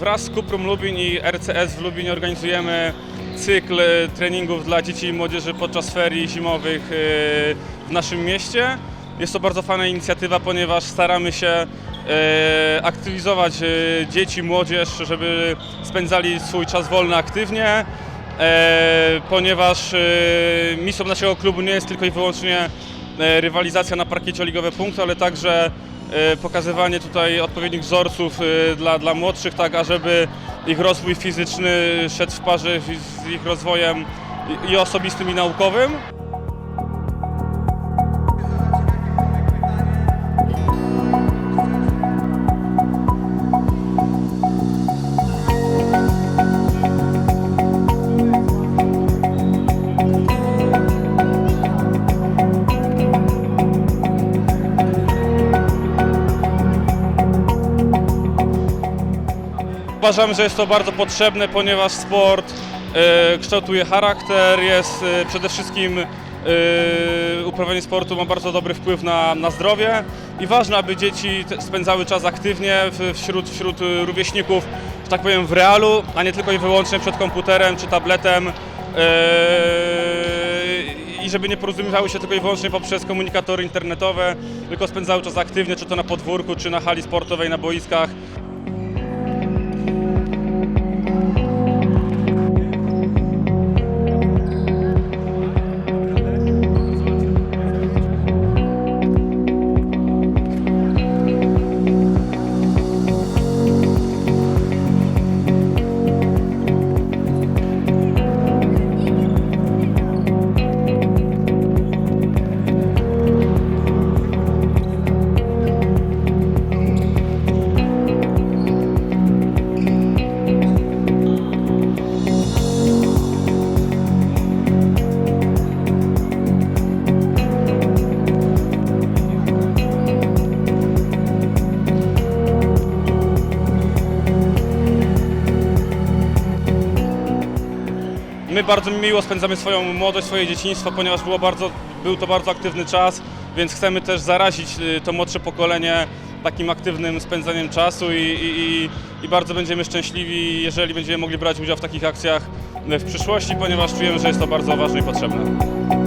wraz z Kuprum Lubin i RCS w Lubinie organizujemy cykl treningów dla dzieci i młodzieży podczas ferii zimowych e, w naszym mieście. Jest to bardzo fajna inicjatywa, ponieważ staramy się e, aktywizować e, dzieci, młodzież, żeby spędzali swój czas wolny aktywnie, ponieważ misją naszego klubu nie jest tylko i wyłącznie rywalizacja na parkiecie o ligowe punkty, ale także pokazywanie tutaj odpowiednich wzorców e, dla, dla młodszych, tak ażeby ich rozwój fizyczny szedł w parze z ich rozwojem i osobistym i naukowym. Uważam, że jest to bardzo potrzebne, ponieważ sport e, kształtuje charakter, jest e, przede wszystkim e, uprawianie sportu ma bardzo dobry wpływ na, na zdrowie i ważne, aby dzieci spędzały czas aktywnie wśród, wśród rówieśników, że tak powiem w realu, a nie tylko i wyłącznie przed komputerem czy tabletem. I żeby nie porozumiewały się tylko i wyłącznie poprzez komunikatory internetowe, tylko spędzały czas aktywnie, czy to na podwórku, czy na hali sportowej, na boiskach. My bardzo miło spędzamy swoją młodość, swoje dzieciństwo, ponieważ było bardzo, był to bardzo aktywny czas, więc chcemy też zarazić y, to młodsze pokolenie takim aktywnym spędzaniem czasu i, i, i, bardzo będziemy szczęśliwi, jeżeli będziemy mogli brać udział w takich akcjach w przyszłości, ponieważ czujemy, że jest to bardzo ważne i potrzebne.